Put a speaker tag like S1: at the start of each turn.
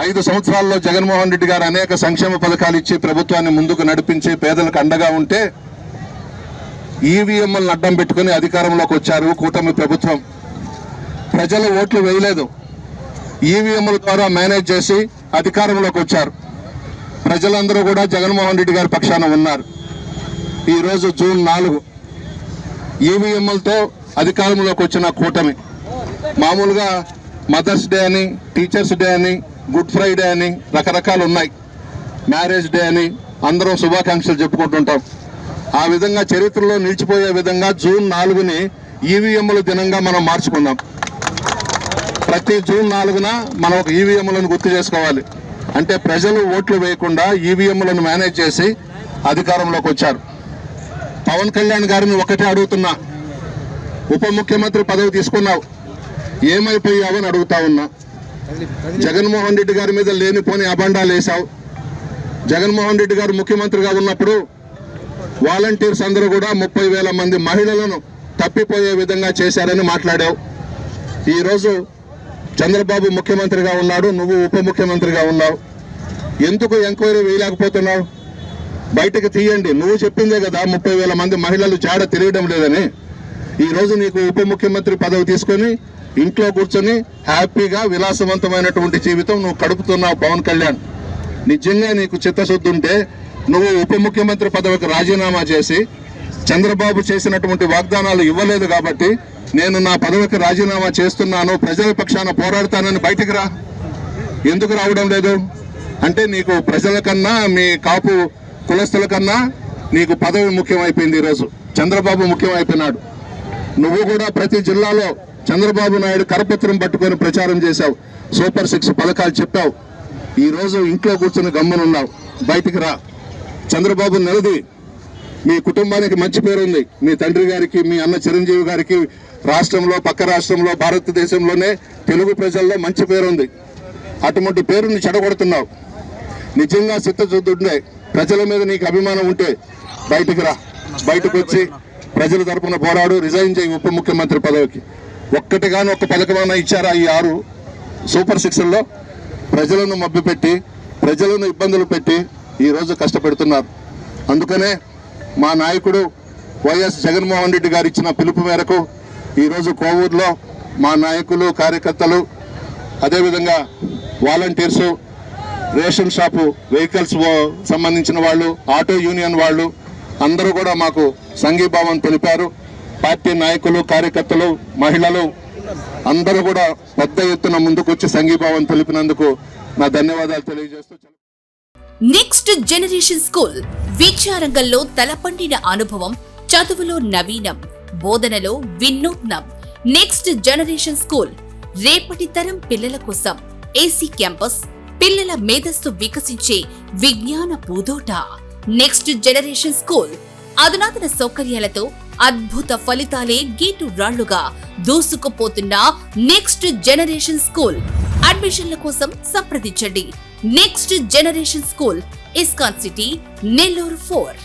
S1: ఐదు సంవత్సరాల్లో జగన్మోహన్ రెడ్డి గారు అనేక సంక్షేమ పథకాలు ఇచ్చి ప్రభుత్వాన్ని ముందుకు నడిపించి పేదలకు అండగా ఉంటే ఈవీఎంలను అడ్డం పెట్టుకుని అధికారంలోకి వచ్చారు కూటమి ప్రభుత్వం. ప్రజలు ఓట్లు వేయలేదు. ఈవీఎంల ద్వారా మేనేజ్ చేసి అధికారంలోకి వచ్చారు. ప్రజలందరూ కూడా జగన్మోహన్ రెడ్డి గారి పక్షాన ఉన్నారు. ఈరోజు జూన్ నాలుగు ఈవీఎంలతో అధికారంలోకి వచ్చిన కూటమి. మామూలుగా మదర్స్ డే అని టీచర్స్ డే అని గుడ్ ఫ్రైడే అని రకరకాలు ఉన్నాయి. మ్యారేజ్ డే అని అందరం శుభాకాంక్షలు చెప్పుకుంటుంటాం. ఆ విధంగా చరిత్రలో నిలిచిపోయే విధంగా జూన్ నాలుగుని ఈవీఎంల దినంగా మనం మార్చుకుందాం. ప్రతి జూన్ నాలుగున మనం ఒక ఈవీఎంలను గుర్తు చేసుకోవాలి. అంటే ప్రజలు ఓట్లు వేయకుండా ఈవీఎంలను మేనేజ్ చేసి అధికారంలోకి వచ్చారు. పవన్ కళ్యాణ్ గారిని ఒకటే అడుగుతున్నా. ఉప ముఖ్యమంత్రి పదవి తీసుకున్నావు. ఏమైపోయావని అడుగుతా ఉన్నా. జగన్మోహన్ రెడ్డి గారి మీద లేనిపోని అబండాలు వేశావు. జగన్మోహన్ రెడ్డి గారు ముఖ్యమంత్రిగా ఉన్నప్పుడు వాలంటీర్స్ అందరూ కూడా ముప్పై వేల మంది మహిళలను తప్పిపోయే విధంగా చేశారని మాట్లాడావు. ఈరోజు చంద్రబాబు ముఖ్యమంత్రిగా ఉన్నాడు నువ్వు ఉప ముఖ్యమంత్రిగా ఉన్నావు. ఎందుకు ఎంక్వైరీ వేయలేకపోతున్నావు? బయటకు తీయండి నువ్వు చెప్పిందే కదా ముప్పై వేల మంది మహిళలు జాడ తెలియడం లేదని. ఈరోజు నీకు ఉప ముఖ్యమంత్రి పదవి తీసుకొని ఇంట్లో కూర్చొని హ్యాపీగా విలాసవంతమైనటువంటి జీవితం నువ్వు గడుపుతున్నావు పవన్ కళ్యాణ్. నిజంగా నీకు చిత్తశుద్ధి ఉంటే నువ్వు ఉప ముఖ్యమంత్రి పదవికి రాజీనామా చేసి చంద్రబాబు చేసినటువంటి వాగ్దానాలు ఇవ్వలేదు కాబట్టి నేను నా పదవికి రాజీనామా చేస్తున్నాను ప్రజల పక్షాన పోరాడతానని బయటికి రా. ఎందుకు రావడం లేదు? అంటే నీకు ప్రజల కన్నా మీ కాపు కులస్తుల కన్నా నీకు పదవి ముఖ్యమైపోయింది ఈరోజు. చంద్రబాబు ముఖ్యమైపోయినాడు. నువ్వు కూడా ప్రతి జిల్లాలో చంద్రబాబు నాయుడు కరపత్రం పట్టుకొని ప్రచారం చేశావు. సూపర్ సిక్స్ పథకాలు చెప్పావు. ఈరోజు ఇంట్లో కూర్చొని గమ్మునున్నావు. బయటికి రా. చంద్రబాబు నిలది. మీ కుటుంబానికి మంచి పేరుంది. మీ తండ్రి గారికి మీ అన్న చిరంజీవి గారికి రాష్ట్రంలో పక్క రాష్ట్రంలో భారతదేశంలోనే తెలుగు ప్రజల్లో మంచి పేరుంది. అటువంటి పేరుని చెడగొడుతున్నావు. నిజంగా చిత్తశుద్ధి ప్రజల మీద నీకు అభిమానం ఉంటే బయటికి రా. బయటకు వచ్చి ప్రజల తరపున పోరాడు. రిజైన్ చేయి ఉప ముఖ్యమంత్రి పదవికి. ఒక్కటిగాను ఒక్క పథకమైనా ఇచ్చారా ఈ ఆరు సూపర్ సిక్స్లో ప్రజలను మభ్యపెట్టి ప్రజలను ఇబ్బందులు పెట్టి ఈరోజు కష్టపెడుతున్నారు. అందుకనే మా నాయకుడు వైఎస్ జగన్మోహన్ రెడ్డి గారు ఇచ్చిన పిలుపు మేరకు ఈరోజు కోవూరులో మా నాయకులు కార్యకర్తలు అదేవిధంగా వాలంటీర్సు రేషన్ షాపు వెహికల్స్ సంబంధించిన వాళ్ళు ఆటో యూనియన్ వాళ్ళు అందరూ కూడా మాకు సంఘీభావం తెలిపారు. పార్టీ నాయకులు కార్యకర్తలు మహిళలు అందరూ కూడా పెద్ద ఎత్తున ముందుకొచ్చి సంఘీభావం తెలిపినందుకు నా ధన్యవాదాలు తెలియజేస్తూ
S2: నెక్స్ట్ జనరేషన్ స్కూల్ విద్యారంగంలో తలపండిన అనుభవం చదువులో నవీనం బోధనలో వినూత్నం. నెక్స్ట్ జనరేషన్ స్కూల్ రేపటి తరం పిల్లల కోసం ఏసీ క్యాంపస్ పిల్లల మేధస్సు వికసించే విజ్ఞాన పూదోట. నెక్స్ట్ జనరేషన్ స్కూల్ అధునాతన సౌకర్యాలతో అద్భుత ఫలితాలే గేటు రాళ్ళుగా దూసుకుపోతున్న నెక్స్ట్ జనరేషన్ స్కూల్. అడ్మిషన్ల కోసం సంప్రదించండి. Next generation school ISKCON city Nellore four.